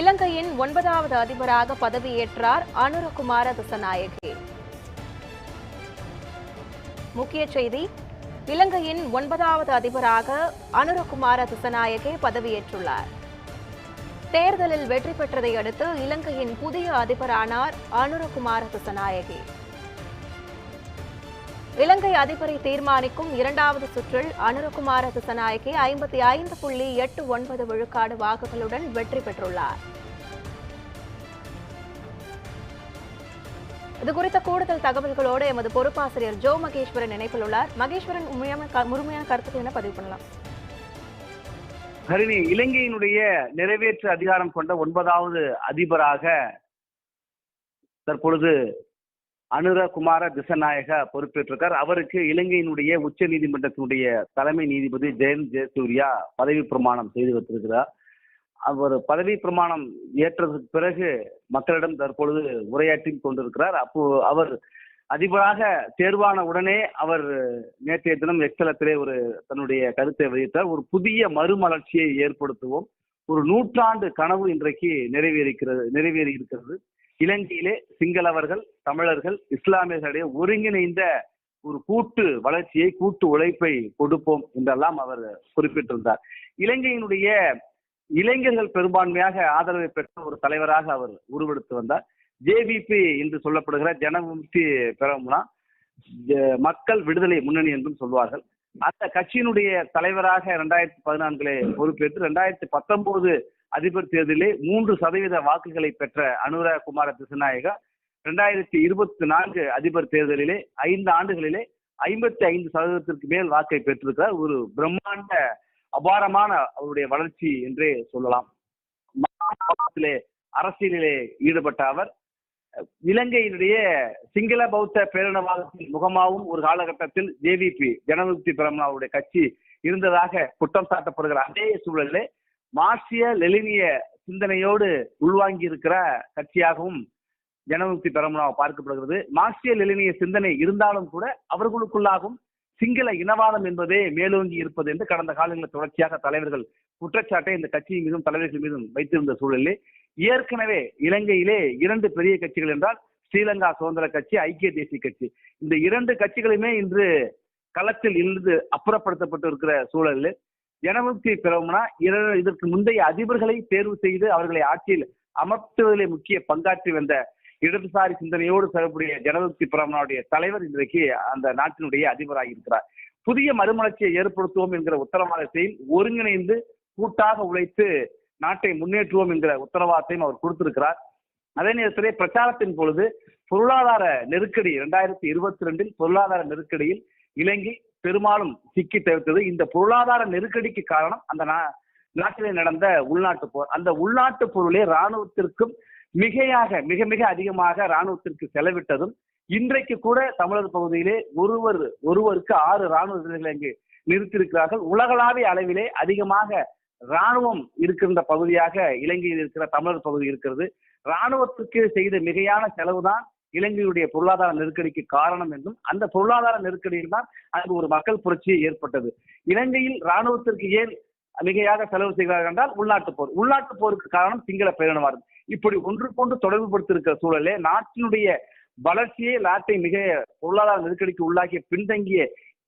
இலங்கையின் ஒன்பதாவது அதிபராக பதவியேற்றார் அனுரகுமார திசநாயகே. முக்கிய செய்தி இலங்கையின் ஒன்பதாவது அதிபராக அனுரகுமார திசநாயகே பதவியேற்றுள்ளார். தேர்தலில் வெற்றி பெற்றதை அடுத்து இலங்கையின் புதிய அதிபரானார் அனுரகுமார திசநாயகே. இலங்கை அதிபரை தீர்மானிக்கும் இரண்டாவது சுற்றில் அனுரகுமார திசநாயகி ஐம்பத்தி ஐந்து புள்ளி எட்டு ஒன்பது விழுக்காடு வாக்குகளுடன் வெற்றி பெற்றுள்ளார். இது குறித்த கூடுதல் தகவல்களோடு எமது பொறுப்பாசிரியர் ஜோ மகேஸ்வரன் இணைப்பில் உள்ளார். மகேஸ்வரன் உண்மையான முழுமையான கருத்துக்கள் என பதிவு பண்ணலாம்? ஹரிணி இலங்கையினுடைய நிறைவேற்று அதிகாரம் கொண்ட ஒன்பதாவது அதிபராக தற்பொழுது அனுர குமார திசநாயக பொறுப்பேற்றிருக்கார். அவருக்கு இலங்கையினுடைய உச்ச நீதிமன்றத்தினுடைய தலைமை நீதிபதி ஜெயந்த் ஜெயசூர்யா பதவி பிரமாணம் செய்து வைத்திருக்கிறார். அவர் பதவி பிரமாணம் ஏற்றதுக்கு பிறகு மக்களிடம் தற்பொழுது உரையாற்றி கொண்டிருக்கிறார். அப்போ அவர் அதிபராக தேர்வான உடனே அவர் நேற்றைய தினம் எக்ஸலத்திலே ஒரு தன்னுடைய கருத்தை வெளியிட்டார். ஒரு புதிய மறுமலர்ச்சியை ஏற்படுத்துவோம். ஒரு நூற்றாண்டு கனவு இன்றைக்கு நிறைவேறிக்கிறது நிறைவேறி இருக்கிறது இலங்கையிலே சிங்களவர்கள் தமிழர்கள் இஸ்லாமியர்களுடைய ஒருங்கிணைந்த ஒரு கூட்டு வளர்ச்சியை கூட்டு உழைப்பை கொடுப்போம் என்றெல்லாம் அவர் குறிப்பிட்டிருந்தார். இலங்கையினுடைய இளைஞர்கள் பெரும்பான்மையாக ஆதரவை பெற்ற ஒரு தலைவராக அவர் உருவெடுத்து வந்தார். ஜேவிபி என்று சொல்லப்படுகிற ஜனவிமுக்தி பெறமுனா மக்கள் விடுதலை முன்னணி என்றும் சொல்வார்கள். அந்த கட்சியினுடைய தலைவராக இரண்டாயிரத்தி பதினான்கிலே பொறுப்பேற்று இரண்டாயிரத்தி பத்தொன்பது அதிபர் தேர்தலிலே மூன்று சதவீத வாக்குகளை பெற்ற அனுர குமார திசநாயகா இரண்டாயிரத்தி இருபத்தி நான்கு அதிபர் தேர்தலிலே ஐந்து ஆண்டுகளிலே ஐம்பத்தி ஐந்து சதவீதத்திற்கு மேல் வாக்கை பெற்றிருக்கிறார். ஒரு பிரம்மாண்ட அபாரமான அவருடைய வளர்ச்சி என்றே சொல்லலாம். அரசியலிலே ஈடுபட்ட அவர் இலங்கையினுடைய சிங்கள பௌத்த பேரினவாதத்தின் முகமாவும் ஒரு காலகட்டத்தில் ஜேவிபி ஜனமுக்தி பிரம்மாவுடைய கட்சி இருந்ததாக குற்றம் சாட்டப்படுகிற அதே சூழலிலே மார்க்சிய லெலினிய சிந்தனையோடு உள்வாங்கி இருக்கிற கட்சியாகவும் ஜனமுக்தி பெரமுனா பார்க்கப்படுகிறது. மார்க்சிய லெலினிய சிந்தனை இருந்தாலும் கூட அவர்களுக்குள்ளாகவும் சிங்கள இனவாதம் என்பதே மேலோங்கி இருப்பது என்று கடந்த காலங்களில் தொடர்ச்சியாக தலைவர்கள் குற்றச்சாட்டை இந்த கட்சியின் மீதும் தலைவர்கள் மீதும் வைத்திருந்த சூழலிலே ஏற்கனவே இலங்கையிலே இரண்டு பெரிய கட்சிகள் என்றால் ஸ்ரீலங்கா சுதந்திர கட்சி ஐக்கிய தேசிய கட்சி. இந்த இரண்டு கட்சிகளுமே இன்று களத்தில் இருந்து அப்புறப்படுத்தப்பட்டு இருக்கிற சூழலில் ஜனமுக்தி பெறவும்னா இதற்கு முந்தைய அதிபர்களை தேர்வு செய்து அவர்களை ஆட்சியில் அமர்த்துவதிலே முக்கிய பங்காற்றி வந்த இடதுசாரி சிந்தனையோடு செல்லக்கூடிய ஜனமுக்தி பிரமனுடைய தலைவர் இன்றைக்கு அந்த நாட்டினுடைய அதிபராக இருக்கிறார். புதிய மறுமலர்ச்சியை ஏற்படுத்துவோம் என்கிற உத்தரவாதத்தையும் ஒருங்கிணைந்து கூட்டாக உழைத்து நாட்டை முன்னேற்றுவோம் என்கிற உத்தரவாதத்தையும் அவர் கொடுத்திருக்கிறார். அதே நேரத்திலே பிரச்சாரத்தின் பொழுது பொருளாதார நெருக்கடி இரண்டாயிரத்தி இருபத்தி ரெண்டில் பொருளாதார நெருக்கடியில் இலங்கை பெரும்பாலும் சிக்கி தவிர்த்தது. இந்த பொருளாதார நெருக்கடிக்கு காரணம் அந்த நா- நாட்டிலே நடந்த உள்நாட்டு போர். அந்த உள்நாட்டு பொருளே ராணுவத்திற்கும் மிகையாக மிக மிக அதிகமாக ராணுவத்திற்கு செலவிட்டதும் இன்றைக்கு கூட தமிழர் பகுதியிலே ஒருவர் ஒருவருக்கு ஆறு ராணுவ வீரர்களை இங்கு நிறுத்தியிருக்கிறார்கள். உலகளாவிய அளவிலே அதிகமாக ராணுவம் இருக்கின்ற பகுதியாக இலங்கையில் இருக்கிற தமிழர் பகுதி இருக்கிறது. ராணுவத்திற்கு செய்த மிகையான செலவுதான் இலங்கையுடைய பொருளாதார நெருக்கடிக்கு காரணம் என்றும் அந்த பொருளாதார நெருக்கடியில் தான் அங்கு ஒரு மக்கள் புரட்சி ஏற்பட்டது. இலங்கையில் ராணுவத்திற்கு ஏன் மிகையாக செலவு செய்கிறார்கள் என்றால் உள்நாட்டு போர். உள்நாட்டு போருக்கு காரணம் சிங்கள பேரினவாதம். இப்படி ஒன்றுக்கொன்று தொடர்பு படுத்திருக்கிற சூழலே நாட்டினுடைய வளர்ச்சியை நாட்டை மிக பொருளாதார நெருக்கடிக்கு உள்ளாகிய பின்தங்கிய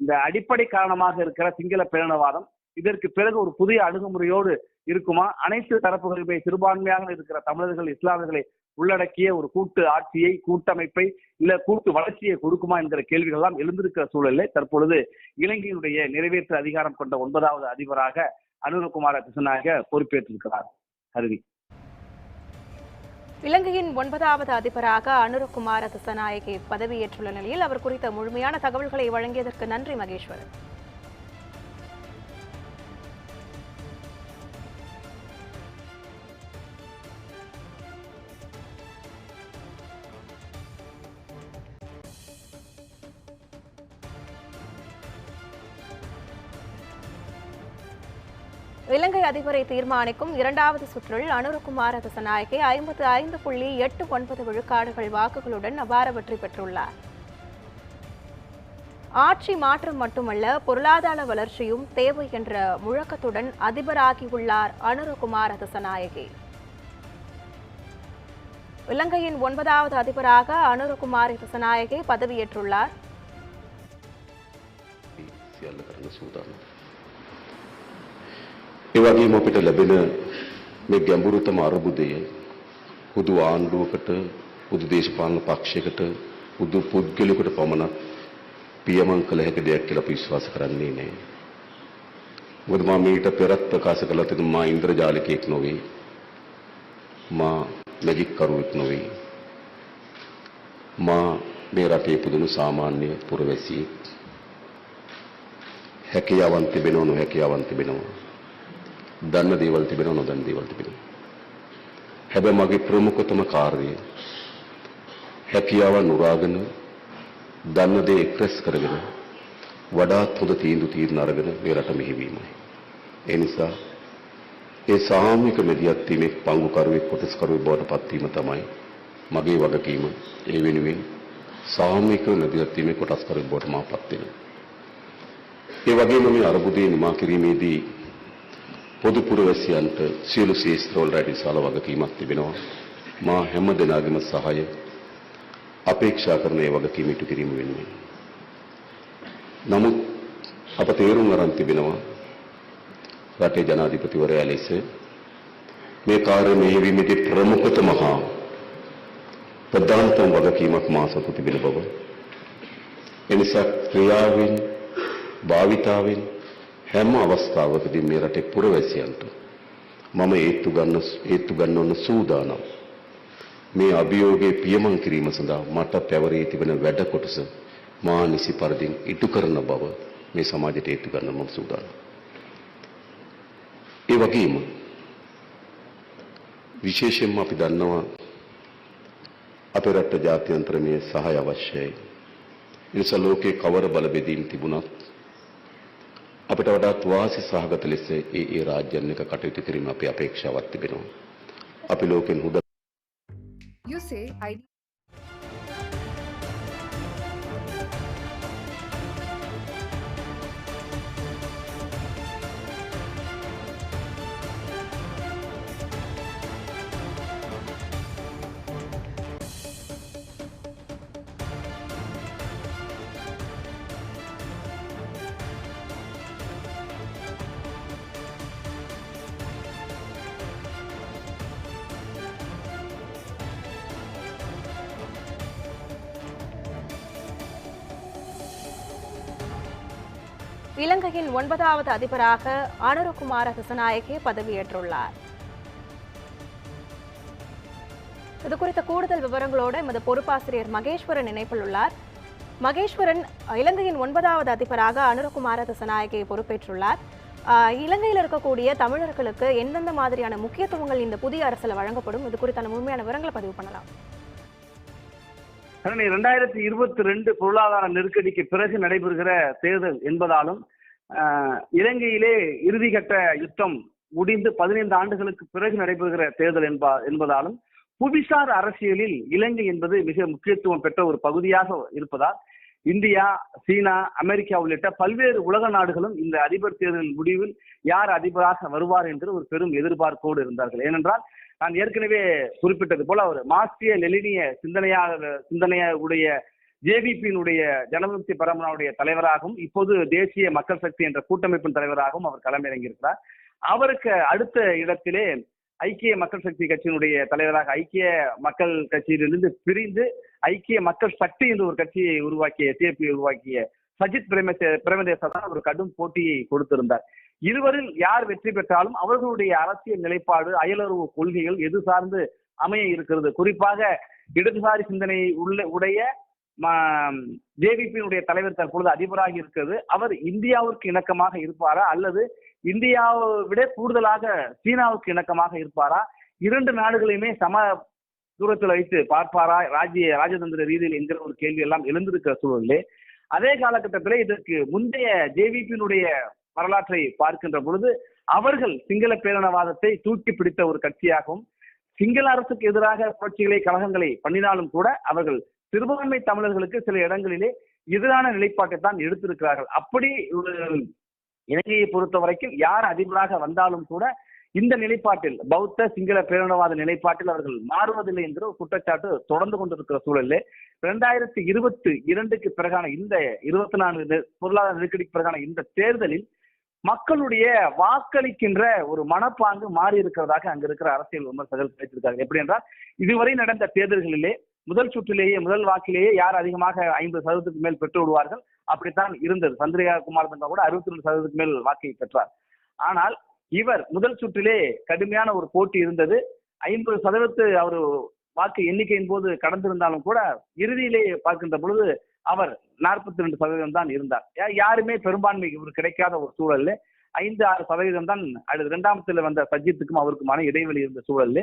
இந்த அடிப்படை காரணமாக இருக்கிற சிங்கள பேரினவாதம் இதற்கு பிறகு ஒரு புதிய அணுகுமுறையோடு இருக்குமா? அனைத்து தரப்புகளுமே சிறுபான்மையாக இருக்கிற தமிழர்கள் இஸ்லாமியர்களை உள்ளடக்கிய ஒரு கூட்டு ஆட்சியை கூட்டமைப்பை இல்ல கூட்டு வளர்ச்சியை கொடுக்குமா என்கிற கேள்விகள் எல்லாம் எழுந்திருக்கிற சூழலில் தற்பொழுது இலங்கையினுடைய நிறைவேற்று அதிகாரம் கொண்ட ஒன்பதாவது அதிபராக அனுரகுமார கிருஷ்ணாக பொறுப்பேற்றிருக்கிறார். அருவி இலங்கையின் ஒன்பதாவது அதிபராக அனுரகுமார திசநாயகி பதவியேற்றுள்ள நிலையில் அவர் குறித்த முழுமையான தகவல்களை வழங்கியதற்கு நன்றி மகேஸ்வரன். அதிபரை தீர்மானிக்கும் இரண்டாவது சுற்றில் அனுரகுமார திசநாயகி ஐம்பத்து ஐந்து புள்ளி எட்டு ஒன்பது விழுக்காடுகள் வாக்குகளுடன் அபார வெற்றி பெற்றுள்ளார். ஆட்சி மாற்றம் மட்டுமல்ல பொருளாதார வளர்ச்சியும் தேவை என்ற முழக்கத்துடன் அதிபராகியுள்ளார் அனுரகுமார திசநாயகி. இலங்கையின் ஒன்பதாவது அதிபராக அனுரகுமாரி திசநாயகி பதவியேற்றுள்ளார். ඒ වගේම අපිට ලැබෙන මේ ගැඹුරුතම අරුබුදය හුදු ආණ්ඩුවකට හුදු දේශපාලන පක්ෂයකට හුදු පුද්ගලයෙකුට පමණක් පියමන් කළ හැකි දෙයක් කියලා අපි විශ්වාස කරන්නේ නැහැ. මොකද මම මීට පෙරත් ප්‍රකාශ කළා තිබුණා මා ඉන්ද්‍රජාලිකයෙක් නොවේ. මා මැජික් කරුවෙක් නොවේ. මා මේ රටේ පුදුණු සාමාන්‍ය පුරවැසියෙක්. හැකියාවන් තිබෙනව නොහැකියාවන් තිබෙනවා. දන්න දේවල් තිබෙනව නොදන්න දේවල් තිබෙනවා. හැබැයි මගේ ප්‍රමුඛතම කාර්යය හැකියාවන් උරාගෙන දන්න දේ එක්රැස් කරගෙන වඩාත් හොඳ තීන්දුව తీරන අරගෙන මේ රට මෙහෙවීමයි. ඒ නිසා ඒ සාමූහික මෙදියත් වීමේ පංගුකරුවෙක් කොටස්කරුවෙක් බවට පත්වීම තමයි මගේ වගකීම. ඒ වෙනුවෙන් සාමූහික මෙදියත් වීමේ කොටස්කරුවෙක් බවට මා පත් වෙනවා. ඒ වගේම මේ අරුබුදේ නිමා කිරීමේදී පොදු පුරවැසියන්ට සියලු ශේෂ්ත්‍රවල රැටි සාල වගකීමක් තිබෙනවා. මා හැම දෙනාගේම සහාය අපේක්ෂා කරන ඒ වගකීම ඉටු කිරීම වෙනුවෙන්. නමුත් අප තේරුම් අරන් තිබෙනවා රටේ ජනාධිපතිවරයා ලෙස මේ කාර්ය මෙහෙයවීමේදී ප්‍රමුඛතම හා ප්‍රධානතම වගකීමක් මා සතු තිබෙන බව. එනිසා ක්‍රියාවෙන් භාවිතාවෙන් හැම අවස්ථාවකදී මේ රටේ පුරවැසියන්ට මම ඒත්තු ගන්න ඒත්තු ගන්නවන සූදානම් මේ අභියෝගයේ පියමන් කිරීම සඳහා මට පැවරී තිබෙන වැඩ කොටස මා නිසි පරිදින් ඉටු කරන බව මේ සමාජයට ඒත්තු ගන්න මම සූදානම්. ඒ වගේම විශේෂයෙන්ම අපි දන්නවා අපේ රට ජාත්‍යන්තරමය සහාය අවශ්‍යයි. එනිසා ලෝකේ කවර බල බෙදීම් තිබුණත් අපිට වඩාත් වාසි සහගත ලෙස ඒ ඒ රාජ්‍යන් එක කටයුතු කිරීම අපේ අපේක්ෂාවක් තිබෙනවා. අපි ලෝකෙන් හුද You say I இலங்கையின் ஒன்பதாவது அதிபராக அனுருகுமார திசநாயகே பதவியேற்றுள்ளார். இது குறித்த கூடுதல் விவரங்களோடு எமது பொறுப்பாசிரியர் மகேஸ்வரன் இணைப்பில் உள்ளார். மகேஸ்வரன் இலங்கையின் ஒன்பதாவது அதிபராக அனுரகுமார திசநாயகே பொறுப்பேற்றுள்ளார். இலங்கையில் இருக்கக்கூடிய தமிழர்களுக்கு எந்தெந்த மாதிரியான முக்கியத்துவங்கள் இந்த புதிய அரசில் வழங்கப்படும்? இது குறித்தான முழுமையான விவரங்களை பதிவு பண்ணலாம். ரெண்டாயிரத்தி இரண்டாயிரத்தி இருபத்தி ரெண்டு பொருளாதார நெருக்கடிக்கு பிறகு நடைபெறுகிற தேர்தல் என்பதாலும் இலங்கையிலே இறுதிக்கட்ட யுத்தம் முடிந்து பதினைந்து ஆண்டுகளுக்கு பிறகு நடைபெறுகிற தேர்தல் என்பா என்பதாலும் புவிசார் அரசியலில் இலங்கை என்பது மிக முக்கியத்துவம் பெற்ற ஒரு பகுதியாக இருப்பதால் இந்தியா சீனா அமெரிக்கா உள்ளிட்ட பல்வேறு உலக நாடுகளும் இந்த அதிபர் தேர்தலின் முடிவில் யார் அதிபராக வருவார் என்று ஒரு பெரும் எதிர்பார்ப்போடு இருந்தார்கள். ஏனென்றால் நான் ஏற்கனவே குறிப்பிட்டது போல ஒரு மார்க்சிய லெனினிய சிந்தனையாக சிந்தனைய உடைய ஜேவிபியினுடைய ஜனமுக்தி பரம்பராவுடைய தலைவராகவும் இப்போது தேசிய மக்கள் சக்தி என்ற கூட்டமைப்பின் தலைவராகவும் அவர் களமிறங்கியிருக்கிறார். அவருக்கு அடுத்த இடத்திலே ஐக்கிய மக்கள் சக்தி கட்சியினுடைய தலைவராக ஐக்கிய மக்கள் கட்சியிலிருந்து பிரிந்து ஐக்கிய மக்கள் சக்தி என்ற ஒரு கட்சியை உருவாக்கிய டிஎபி உருவாக்கிய சஜித் பிரேமசே பிரேமதேசா தான் ஒரு கடும் போட்டியை கொடுத்திருந்தார். இருவரில் யார் வெற்றி பெற்றாலும் அவர்களுடைய அரசியல் நிலைப்பாடு அயலுறவு கொள்கைகள் எது சார்ந்து அமைய இருக்கிறது? குறிப்பாக இடதுசாரி சிந்தனை உள்ள உடைய ஜேவிபியினுடைய தலைவர் தற்பொழுது அதிபராக இருக்கிறது. அவர் இந்தியாவிற்கு இணக்கமாக இருப்பாரா? அல்லது இந்தியாவை விட கூடுதலாக சீனாவுக்கு இணக்கமாக இருப்பாரா? இரண்டு நாடுகளையுமே சம தூரத்தில் வைத்து பார்ப்பாரா? ராஜ்ய ராஜதந்திர ரீதியில் என்கிற ஒரு கேள்வி எல்லாம் எழுந்திருக்கிற சூழலே அதே காலகட்டத்திலே இதற்கு முந்தைய ஜேவிபியினுடைய வரலாற்றை பார்க்கின்ற பொழுது அவர்கள் சிங்கள பேரினவாதத்தை தூக்கி பிடித்த ஒரு கட்சியாகவும் சிங்கள அரசுக்கு எதிராக புரட்சிகளை கழகங்களை பண்ணினாலும் கூட அவர்கள் சிறுபான்மை தமிழர்களுக்கு சில இடங்களிலே எதிரான நிலைப்பாட்டை தான் எடுத்திருக்கிறார்கள். அப்படி ஒரு இலங்கையை பொறுத்த வரைக்கும் யார் அதிபராக வந்தாலும் கூட இந்த நிலைப்பாட்டில் பௌத்த சிங்கள பேரினவாத நிலைப்பாட்டில் அவர்கள் மாறுவதில்லை என்கிற ஒரு குற்றச்சாட்டு தொடர்ந்து கொண்டிருக்கிற சூழலில் இரண்டாயிரத்தி இருபத்தி இரண்டுக்கு பிறகான இந்த இருபத்தி நான்கு பொருளாதார நெருக்கடிக்கு பிறகான இந்த தேர்தலில் மக்களுடைய வாக்களிக்கின்ற ஒரு மனப்பாங்கு மாறி இருக்கிறதாக அங்க இருக்கிற அரசியல் விமர்சகர்கள் பேசியிருக்காங்க எப்படி என்றால் இதுவரை நடந்த தேர்தல்களிலே முதல் சுற்றிலேயே முதல் வாக்கிலேயே யார் அதிகமாக ஐம்பது சதவீதத்துக்கு மேல் பெற்று விடுவார்கள்? அப்படித்தான் இருந்தது. சந்திரிகா குமார் தங்கா கூட அறுபத்தி ரெண்டு சதவீதத்துக்கு மேல் வாக்கை பெற்றார். ஆனால் இவர் முதல் சுற்றிலே கடுமையான ஒரு போட்டி இருந்தது. ஐம்பது சதவீதத்து அவர் வாக்கு எண்ணிக்கையின் போது கடந்திருந்தாலும் கூட இறுதியிலே பார்க்கின்ற பொழுது அவர் நாற்பத்தி ரெண்டு சதவீதம் தான் இருந்தார். யாருமே பெரும்பான்மை இவர் கிடைக்காத ஒரு சூழல்ல ஐந்து ஆறு சதவீதம் தான் அடுத்து இரண்டாமத்தில் வந்த சஜித்துக்கும் அவருக்குமான இடைவெளி இருந்த சூழல்ல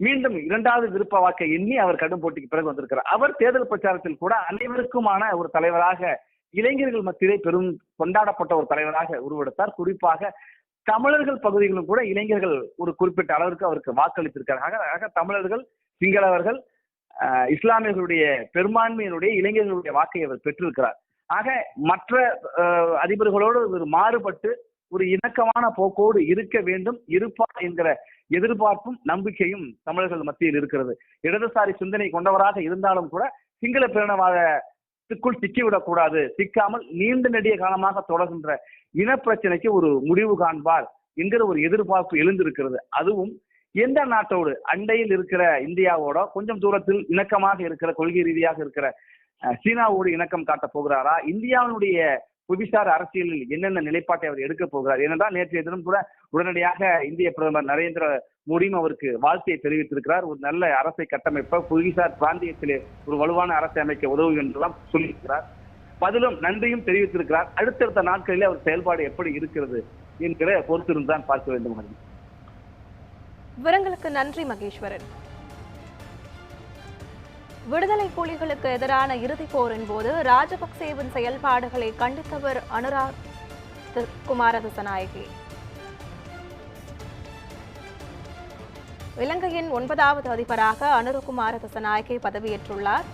மீண்டும் இரண்டாவது விருப்ப வாக்கை எண்ணி அவர் கடும் போட்டிக்கு பிறகு வந்திருக்கிறார். அவர் தேர்தல் பிரச்சாரத்தில் கூட அனைவருக்குமான ஒரு தலைவராக இளைஞர்கள் மத்தியிலே பெரும் கொண்டாடப்பட்ட ஒரு தலைவராக உருவெடுத்தார். குறிப்பாக தமிழர்கள் பகுதிகளும் கூட இளைஞர்கள் ஒரு குறிப்பிட்ட அளவிற்கு அவருக்கு வாக்களித்திருக்கிறார் ஆக- ஆக தமிழர்கள் சிங்களவர்கள் இஸ்லாமியர்களுடைய பெரும்பான்மையினுடைய இளைஞர்களுடைய வாக்கை அவர் பெற்றிருக்கிறார். ஆக மற்ற அஹ், அதிபர்களோடு ஒரு மாறுபட்டு ஒரு இணக்கமான போக்கோடு இருக்க வேண்டும் இருப்பார் என்கிற எதிர்பார்ப்பும் நம்பிக்கையும் தமிழர்கள் மத்தியில் இருக்கிறது. இடதுசாரி சிந்தனை கொண்டவராக இருந்தாலும் கூட சிங்கள பேரினவாதத்துக்குள் சிக்கிவிடக் கூடாது சிக்காமல் நீண்ட நெடிய காலமாக தொடர்கின்ற இனப்பிரச்சனைக்கு ஒரு முடிவு காண்பார் என்கிற ஒரு எதிர்பார்ப்பு எழுந்திருக்கிறது. அதுவும் எந்த நாட்டோடு அண்டையில் இருக்கிற இந்தியாவோட கொஞ்சம் தூரத்தில் இணக்கமாக இருக்கிற கொள்கை ரீதியாக இருக்கிற சீனாவோடு இணக்கம் காட்டப் போகிறாரா? இந்தியாவினுடைய புவிசார் அரசியலில் என்னென்ன நிலைப்பாட்டை அவர் எடுக்க போகிறார்? ஏனென்றால் நேற்றைய தினம் கூட உடனடியாக இந்திய பிரதமர் நரேந்திர மோடியும் அவருக்கு வாழ்த்தையை தெரிவித்திருக்கிறார். ஒரு நல்ல அரசை கட்டமைப்ப புவிசார் பிராந்தியத்திலே ஒரு வலுவான அரசை அமைக்க உதவும் என்றெல்லாம் சொல்லியிருக்கிறார். பதிலும் நன்றியும் தெரிவித்திருக்கிறார். அடுத்தடுத்த நாட்களிலே அவர் செயல்பாடு எப்படி இருக்கிறது என்கிற பொறுத்திருந்து தான் பார்க்க வேண்டும். விவரங்களுக்கு நன்றி மகேஸ்வரன். விடுதலை புலிகளுக்கு எதிரான இறுதிப் போரின் போது ராஜபக்சேவின் செயல்பாடுகளை கண்டித்தவர் அனுராக் தி- குமார திசநாயகி இலங்கையின் ஒன்பதாவது அதிபராக அனுரகுமார திசநாயகி பதவியேற்றுள்ளார்.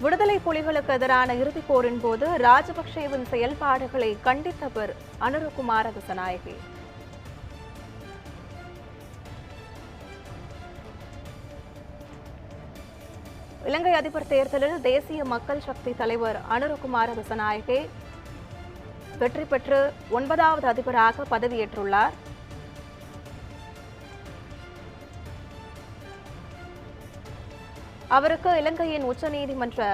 விடுதலை புலிகளுக்கு எதிரான இறுதிப் போரின் போது ராஜபக்சேவின் செயல்பாடுகளை கண்டித்தவர் அனுரகுமார திசநாயகி இலங்கை அதிபர் தேர்தலில் தேசிய மக்கள் சக்தி தலைவர் அனுரகுமார திசநாயகே வெற்றி பெற்று ஒன்பதாவது அதிபராக பதவியேற்றுள்ளார். அவருக்கு இலங்கையின் உச்சநீதிமன்ற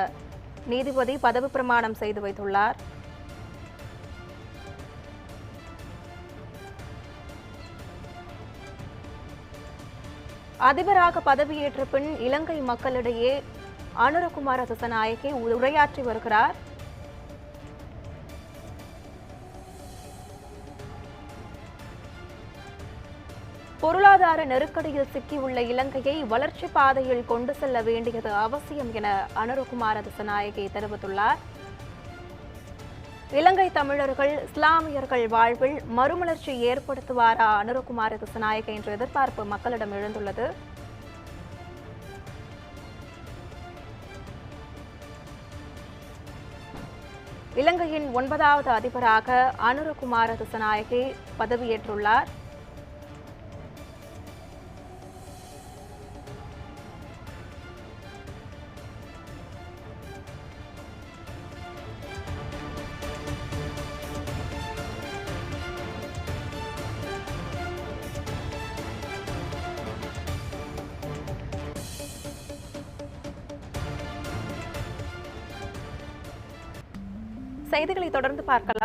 நீதிபதி பதவி பிரமாணம் செய்து வைத்துள்ளார். அதிபராக பதவியேற்ற பின் இலங்கை மக்களிடையே அனுரகுமார திசநாயகே உரையாற்றி வருகிறார். பொருளாதார நெருக்கடியில் சிக்கியுள்ள இலங்கையை வளர்ச்சி பாதையில் கொண்டு செல்ல வேண்டியது அவசியம் என அனுரகுமார திசநாயகே தெரிவித்துள்ளார். இலங்கை தமிழர்கள் இஸ்லாமியர்கள் வாழ்வில் மறுமலர்ச்சி ஏற்படுத்துவாரா அனுரகுமார திசநாயக என்ற எதிர்பார்ப்பு மக்களிடம் எழுந்துள்ளது. இலங்கையின் ஒன்பதாவது அதிபராக அனுரகுமார திசநாயகே பதவியேற்றுள்ளார். செய்திகளை தொடர்ந்து பார்க்கலாம்.